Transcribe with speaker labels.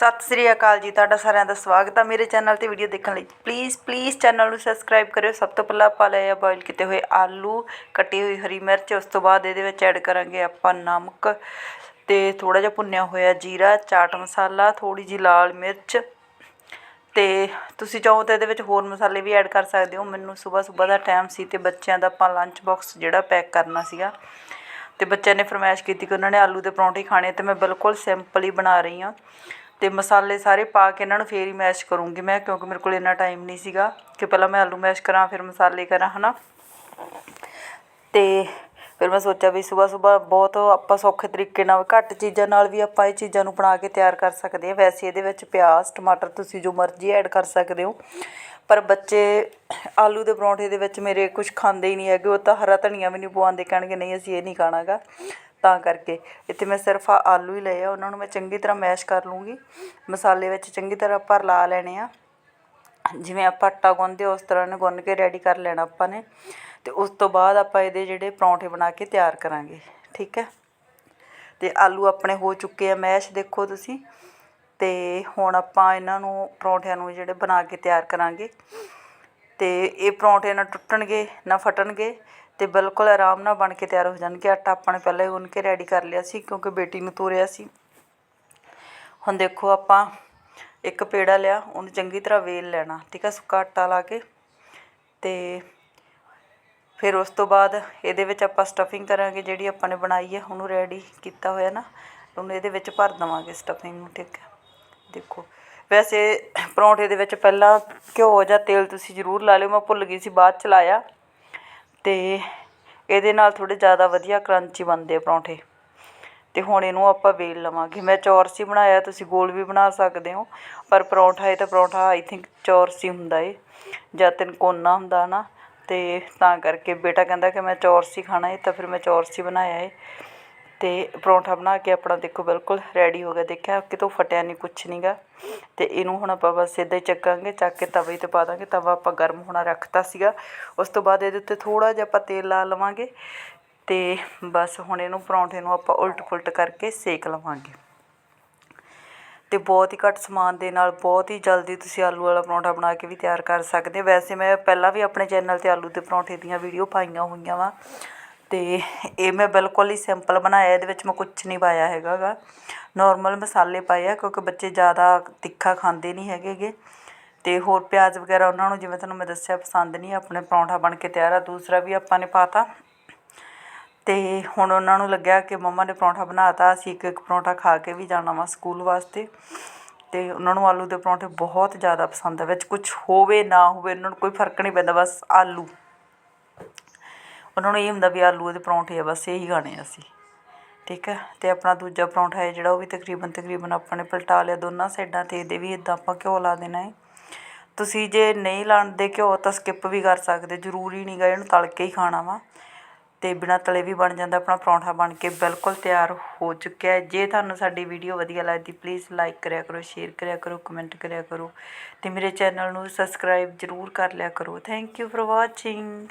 Speaker 1: ਸਤਿ ਸ੍ਰੀ ਅਕਾਲ ਜੀ, ਤੁਹਾਡਾ ਸਾਰਿਆਂ ਦਾ ਸਵਾਗਤ ਹੈ ਮੇਰੇ ਚੈਨਲ ਤੇ ਵੀਡੀਓ ਦੇਖਣ ਲਈ। ਪਲੀਜ਼ ਪਲੀਜ਼ ਚੈਨਲ ਨੂੰ ਸਬਸਕ੍ਰਾਈਬ ਕਰਿਓ। ਸਭ ਤੋਂ ਪਹਿਲਾਂ ਆਪਾਂ ਲਏ ਆ ਬੋਇਲ ਕੀਤੇ ਹੋਏ ਆਲੂ, ਕੱਟੀ ਹੋਈ ਹਰੀ ਮਿਰਚ, ਉਸ ਤੋਂ ਬਾਅਦ ਇਹਦੇ ਵਿੱਚ ਐਡ ਕਰਾਂਗੇ ਆਪਾਂ ਨਮਕ ਤੇ ਥੋੜਾ ਜਿਹਾ ਭੁੰਨਿਆ ਹੋਇਆ ਜੀਰਾ, ਚਾਟ ਮਸਾਲਾ ਥੋੜੀ ਜੀ ਲਾਲ ਮਿਰਚ ਤੇ ਤੁਸੀਂ ਚਾਹੋ ਤਾਂ ਇਹਦੇ ਵਿੱਚ ਹੋਰ ਮਸਾਲੇ ਵੀ ਐਡ ਕਰ ਸਕਦੇ ਹੋ। ਮੈਨੂੰ ਸਵੇਰ ਸਵੇਰ ਦਾ ਟਾਈਮ ਸੀ ਤੇ ਬੱਚਿਆਂ ਦਾ ਆਪਾਂ ਲੰਚ ਬਾਕਸ ਜਿਹੜਾ ਪੈਕ ਕਰਨਾ ਸੀਗਾ ਤੇ ਬੱਚਿਆਂ ਨੇ ਫਰਮਾਇਸ਼ ਕੀਤੀ ਕਿ ਉਹਨਾਂ ਨੇ ਆਲੂ ਦੇ ਪਰੌਂਠੇ ਖਾਣੇ ਤੇ ਮੈਂ ਬਿਲਕੁਲ ਸਿੰਪਲ ਹੀ ਬਣਾ ਰਹੀ ਹਾਂ। ਅਤੇ ਮਸਾਲੇ ਸਾਰੇ ਪਾ ਕੇ ਇਹਨਾਂ ਨੂੰ ਫਿਰ ਹੀ ਮੈਸ਼ ਕਰੂੰਗੀ ਮੈਂ, ਕਿਉਂਕਿ ਮੇਰੇ ਕੋਲ ਇੰਨਾ ਟਾਈਮ ਨਹੀਂ ਸੀਗਾ ਕਿ ਪਹਿਲਾਂ ਮੈਂ ਆਲੂ ਮੈਸ਼ ਕਰਾਂ, ਫਿਰ ਮਸਾਲੇ ਕਰਾਂ ਹੈ ਨਾ ਅਤੇ ਫਿਰ ਮੈਂ ਸੋਚਿਆ ਵੀ ਸਵੇਰ ਸਵੇਰ ਬਹੁਤ ਆਪਾਂ ਸੌਖੇ ਤਰੀਕੇ ਨਾਲ, ਘੱਟ ਚੀਜ਼ਾਂ ਨਾਲ ਵੀ ਆਪਾਂ ਇਹ ਚੀਜ਼ਾਂ ਨੂੰ ਬਣਾ ਕੇ ਤਿਆਰ ਕਰ ਸਕਦੇ ਹਾਂ। ਵੈਸੇ ਇਹਦੇ ਵਿੱਚ ਪਿਆਜ਼, ਟਮਾਟਰ ਤੁਸੀਂ ਜੋ ਮਰਜ਼ੀ ਐਡ ਕਰ ਸਕਦੇ ਹੋ। ਪਰ ਬੱਚੇ ਆਲੂ ਦੇ ਪਰੌਂਠੇ ਦੇ ਵਿੱਚ ਮੇਰੇ ਕੁਛ ਖਾਂਦੇ ਹੀ ਨਹੀਂ ਹੈਗੇ, ਉਹ ਤਾਂ ਹਰਾ ਧਨੀਆ ਵੀ ਨਹੀਂ ਪਵਾਉਂਦੇ, ਕਹਿਣਗੇ ਨਹੀਂ ਅਸੀਂ ਇਹ ਨਹੀਂ ਖਾਣਾ ਗਾ ਤਾਂ ਕਰਕੇ ਇੱਥੇ ਮੈਂ ਸਿਰਫ ਆਲੂ ਹੀ ਲਏ ਆ, ਉਹਨਾਂ ਨੂੰ ਮੈਂ ਚੰਗੀ ਤਰ੍ਹਾਂ ਮੈਸ਼ ਕਰ ਲੂੰਗੀ। ਮਸਾਲੇ ਵਿੱਚ ਚੰਗੀ ਤਰ੍ਹਾਂ ਆਪਾਂ ਲਾ ਲੈਣੇ ਆ। ਜਿਵੇਂ ਆਪਾਂ ਆਟਾ ਗੁੰਨਦੇ ਉਸ ਤਰ੍ਹਾਂ ਨੇ ਗੁੰਨ ਕੇ ਰੈਡੀ ਕਰ ਲੈਣਾ ਆਪਾਂ ਨੇ। ਤੇ ਉਸ ਤੋਂ ਬਾਅਦ ਆਪਾਂ ਇਹਦੇ ਜਿਹੜੇ ਪਰੌਂਠੇ ਬਣਾ ਕੇ ਤਿਆਰ ਕਰਾਂਗੇ, ਠੀਕ ਹੈ? ਤੇ ਆਲੂ ਆਪਣੇ ਹੋ ਚੁੱਕੇ ਆ ਮੈਸ਼, ਦੇਖੋ ਤੁਸੀਂ। ਅਤੇ ਹੁਣ ਆਪਾਂ ਇਹਨਾਂ ਨੂੰ ਪਰੌਂਠਿਆਂ ਨੂੰ ਜਿਹੜੇ ਬਣਾ ਕੇ ਤਿਆਰ ਕਰਾਂਗੇ। ਅਤੇ ਇਹ ਪਰੌਂਠੇ ਨਾ ਟੁੱਟਣਗੇ, ਨਾ ਫਟਣਗੇ ਅਤੇ ਬਿਲਕੁਲ ਆਰਾਮ ਨਾਲ ਬਣ ਕੇ ਤਿਆਰ ਹੋ ਜਾਣਗੇ। ਆਟਾ ਆਪਾਂ ਨੇ ਪਹਿਲਾਂ ਹੀ ਗੁੰਨ ਕੇ ਰੈਡੀ ਕਰ ਲਿਆ ਸੀ ਕਿਉਂਕਿ ਬੇਟੀ ਨੂੰ ਤੋਰਿਆ ਸੀ। ਹੁਣ ਦੇਖੋ ਆਪਾਂ ਇੱਕ ਪੇੜਾ ਲਿਆ, ਉਹਨੂੰ ਚੰਗੀ ਤਰ੍ਹਾਂ ਵੇਲ ਲੈਣਾ, ਠੀਕ ਆ, ਸੁੱਕਾ ਆਟਾ ਲਾ ਕੇ। ਅਤੇ ਫਿਰ ਉਸ ਤੋਂ ਬਾਅਦ ਇਹਦੇ ਵਿੱਚ ਆਪਾਂ ਸਟਫਿੰਗ ਕਰਾਂਗੇ ਜਿਹੜੀ ਆਪਾਂ ਨੇ ਬਣਾਈ ਹੈ ਉਹਨੂੰ ਰੈਡੀ ਕੀਤਾ ਹੋਇਆ ਨਾ, ਉਹਨੂੰ ਇਹਦੇ ਵਿੱਚ ਭਰ ਦੇਵਾਂਗੇ ਸਟਫਿੰਗ ਨੂੰ, ਠੀਕ ਹੈ ਦੇਖੋ। ਵੈਸੇ ਪਰੌਂਠੇ ਦੇ ਵਿੱਚ ਪਹਿਲਾਂ ਘਿਓ ਜਾਂ ਤੇਲ ਤੁਸੀਂ ਜ਼ਰੂਰ ਲਾ ਲਿਓ, ਮੈਂ ਭੁੱਲ ਗਈ ਸੀ ਬਾਅਦ ਚ ਲਾਇਆ। ਅਤੇ ਇਹਦੇ ਨਾਲ ਥੋੜ੍ਹੇ ਜ਼ਿਆਦਾ ਵਧੀਆ ਕਰੰਚੀ ਬਣਦੇ ਆ ਪਰੌਂਠੇ। ਅਤੇ ਹੁਣ ਇਹਨੂੰ ਆਪਾਂ ਵੇਲ ਲਵਾਂਗੇ। ਮੈਂ ਚੌਰਸੀ ਬਣਾਇਆ, ਤੁਸੀਂ ਗੋਲ ਵੀ ਬਣਾ ਸਕਦੇ ਹੋ। ਪਰ ਪਰੌਂਠਾ, ਇਹ ਤਾਂ ਪਰੌਂਠਾ ਆਈ ਥਿੰਕ ਚੌਰਸੀ ਹੁੰਦਾ ਏ, ਜਾਂ ਤਿਨਕੋਨਾ ਹੁੰਦਾ ਨਾ ਅਤੇ ਤਾਂ ਕਰਕੇ ਬੇਟਾ ਕਹਿੰਦਾ ਕਿ ਮੈਂ ਚੌਰਸੀ ਖਾਣਾ ਏ, ਤਾਂ ਫਿਰ ਮੈਂ ਚੌਰਸੀ ਬਣਾਇਆ ਏ। ਅਤੇ ਪਰੌਂਠਾ ਬਣਾ ਕੇ ਆਪਣਾ ਦੇਖੋ ਬਿਲਕੁਲ ਰੈਡੀ ਹੋ ਗਿਆ। ਦੇਖਿਆ, ਕਿਤੋਂ ਫਟਿਆ ਨਹੀਂ ਕੁਛ ਨਹੀਂ ਗਾ। ਅਤੇ ਇਹਨੂੰ ਹੁਣ ਆਪਾਂ ਬਸ ਇੱਦਾਂ ਹੀ ਚੱਕਾਂਗੇ, ਚੱਕ ਕੇ ਤਵੇ 'ਤੇ ਪਾ ਦਾਂਗੇ। ਤਵਾ ਆਪਾਂ ਗਰਮ ਹੋਣਾ ਰੱਖਤਾ ਸੀਗਾ। ਉਸ ਤੋਂ ਬਾਅਦ ਇਹਦੇ ਉੱਤੇ ਥੋੜ੍ਹਾ ਜਿਹਾ ਆਪਾਂ ਤੇਲ ਲਾ ਲਵਾਂਗੇ ਅਤੇ ਬਸ ਹੁਣ ਇਹਨੂੰ ਪਰੌਂਠੇ ਨੂੰ ਆਪਾਂ ਉਲਟ ਪੁਲਟ ਕਰਕੇ ਸੇਕ ਲਵਾਂਗੇ। ਅਤੇ ਬਹੁਤ ਹੀ ਘੱਟ ਸਮਾਨ ਦੇ ਨਾਲ ਬਹੁਤ ਹੀ ਜਲਦੀ ਤੁਸੀਂ ਆਲੂ ਵਾਲਾ ਪਰੌਂਠਾ ਬਣਾ ਕੇ ਵੀ ਤਿਆਰ ਕਰ ਸਕਦੇ ਵੈਸੇ ਮੈਂ ਪਹਿਲਾਂ ਵੀ ਆਪਣੇ ਚੈਨਲ 'ਤੇ ਆਲੂ ਦੇ ਪਰੌਂਠੇ ਦੀਆਂ ਵੀਡੀਓ ਪਾਈਆਂ ਹੋਈਆਂ ਵਾ। ਅਤੇ ਇਹ ਮੈਂ ਬਿਲਕੁਲ ਹੀ ਸਿੰਪਲ ਬਣਾਇਆ, ਇਹਦੇ ਵਿੱਚ ਮੈਂ ਕੁਛ ਨਹੀਂ ਪਾਇਆ ਹੈਗਾ ਗਾ ਨੋਰਮਲ ਮਸਾਲੇ ਪਾਏ ਆ, ਕਿਉਂਕਿ ਬੱਚੇ ਜ਼ਿਆਦਾ ਤਿੱਖਾ ਖਾਂਦੇ ਨਹੀਂ ਹੈਗੇਗੇ ਅਤੇ ਹੋਰ ਪਿਆਜ਼ ਵਗੈਰਾ ਉਹਨਾਂ ਨੂੰ, ਜਿਵੇਂ ਤੁਹਾਨੂੰ ਮੈਂ ਦੱਸਿਆ, ਪਸੰਦ ਨਹੀਂ ਆਪਣੇ ਪਰੌਂਠਾ ਬਣ ਕੇ ਤਿਆਰ ਆ, ਦੂਸਰਾ ਵੀ ਆਪਾਂ ਨੇ ਪਾਤਾ। ਅਤੇ ਹੁਣ ਉਹਨਾਂ ਨੂੰ ਲੱਗਿਆ ਕਿ ਮੰਮਾ ਨੇ ਪਰੌਂਠਾ ਬਣਾਤਾ, ਅਸੀਂ ਇੱਕ ਇੱਕ ਪਰੌਂਠਾ ਖਾ ਕੇ ਵੀ ਜਾਣਾ ਵਾ ਸਕੂਲ ਵਾਸਤੇ। ਅਤੇ ਉਹਨਾਂ ਨੂੰ ਆਲੂ ਦੇ ਪਰੌਂਠੇ ਬਹੁਤ ਜ਼ਿਆਦਾ ਪਸੰਦ ਆ, ਵਿੱਚ ਕੁਛ ਹੋਵੇ, ਨਾ ਹੋਵੇ, ਉਹਨਾਂ ਨੂੰ ਕੋਈ ਫ਼ਰਕ ਨਹੀਂ ਪੈਂਦਾ, ਬਸ ਆਲੂ। ਉਹਨਾਂ ਨੂੰ ਇਹ ਹੁੰਦਾ ਵੀ ਆਲੂ ਦੇ ਪਰੌਂਠੇ ਆ, ਬਸ ਇਹੀ ਖਾਣੇ ਆ ਅਸੀਂ। ਠੀਕ ਹੈ ਅਤੇ ਆਪਣਾ ਦੂਜਾ ਪਰੌਂਠਾ ਹੈ ਜਿਹੜਾ, ਉਹ ਵੀ ਤਕਰੀਬਨ ਤਕਰੀਬਨ ਆਪਾਂ ਨੇ ਪਲਟਾ ਲਿਆ ਦੋਨਾਂ ਸਾਈਡਾਂ ਤੇ, ਇਹਦੇ ਵੀ ਇੱਦਾਂ ਆਪਾਂ ਘਿਓ ਲਾ ਦੇਣਾ ਹੈ। ਤੁਸੀਂ ਜੇ ਨਹੀਂ ਲਾਉਂਦੇ ਘਿਓ, ਤਾਂ ਸਕਿੱਪ ਵੀ ਕਰ ਸਕਦੇ, ਜ਼ਰੂਰੀ ਨਹੀਂ ਗਾ ਇਹਨੂੰ ਤਲ ਕੇ ਹੀ ਖਾਣਾ ਵਾ। ਅਤੇ ਬਿਨਾਂ ਤਲੇ ਵੀ ਬਣ ਜਾਂਦਾ ਆਪਣਾ ਪਰੌਂਠਾ ਬਣ ਕੇ, ਬਿਲਕੁਲ ਤਿਆਰ ਹੋ ਚੁੱਕਿਆ ਹੈ। ਜੇ ਤੁਹਾਨੂੰ ਸਾਡੀ ਵੀਡੀਓ ਵਧੀਆ ਲੱਗਦੀ ਪਲੀਜ਼ ਲਾਈਕ ਕਰਿਆ ਕਰੋ ਸ਼ੇਅਰ ਕਰਿਆ ਕਰੋ ਕਮੈਂਟ ਕਰਿਆ ਕਰੋ। ਅਤੇ ਮੇਰੇ ਚੈਨਲ ਨੂੰ ਸਬਸਕ੍ਰਾਈਬ ਜ਼ਰੂਰ ਕਰ ਲਿਆ ਕਰੋ। Thank you for watching